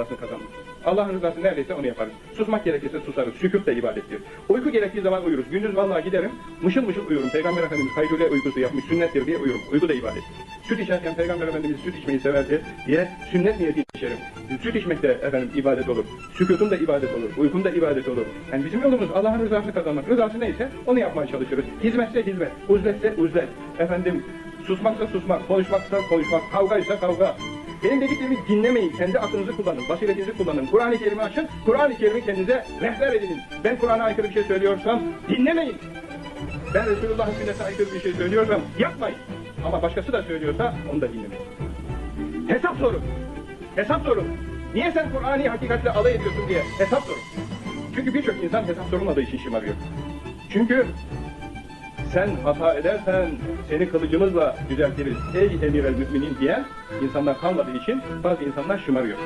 rızasını kazanmışız. Allah'ın rızası neredeyse onu yaparız. Susmak gerekirse susarız. Sükut da ibadettir. Uyku gerektiği zaman uyuruz. Gündüz vallahi giderim. Mışıl mışıl uyurum. Peygamber Efendimiz kaygılı uykusu yapmış. Sünnettir diye uyurum. Uyku da ibadettir. Süt içerken Peygamber Efendimiz süt içmeyi severdi diye sünnet niyeti içerim. Süt içmek de efendim ibadet olur. Sükutum da ibadet olur. Uykum da ibadet olur. Yani bizim yolumuz Allah'ın rızasını kazanmak. Rızası neyse onu yapmaya çalışırız. Hizmetse hizmet. Uzletse uzlet. Efendim susmaksa susmak. Konuşmaksa konuşmak. Kavgaysa kavga. Benim dediklerimi dinlemeyin. Kendi aklınızı kullanın. Basiretinizi kullanın. Kur'an-ı Kerim'i açın. Kur'an-ı Kerim'i kendinize rehber edinin. Ben Kur'an'a aykırı bir şey söylüyorsam dinlemeyin. Ben Resulullah'ın sünnetine aykırı bir şey söylüyorsam yapmayın. Ama başkası da söylüyorsa onu da dinlemeyin. Hesap sorun. Hesap sorun. Niye sen Kur'an'ı hakikatle alay ediyorsun diye hesap sorun. Çünkü birçok insan hesap sorulmadığı için şımarıyor. Çünkü sen hata edersen seni kılıcımızla düzeltiriz ey emir el müminin diyen insanlar kalmadığı için bazı insanlar şımarıyor.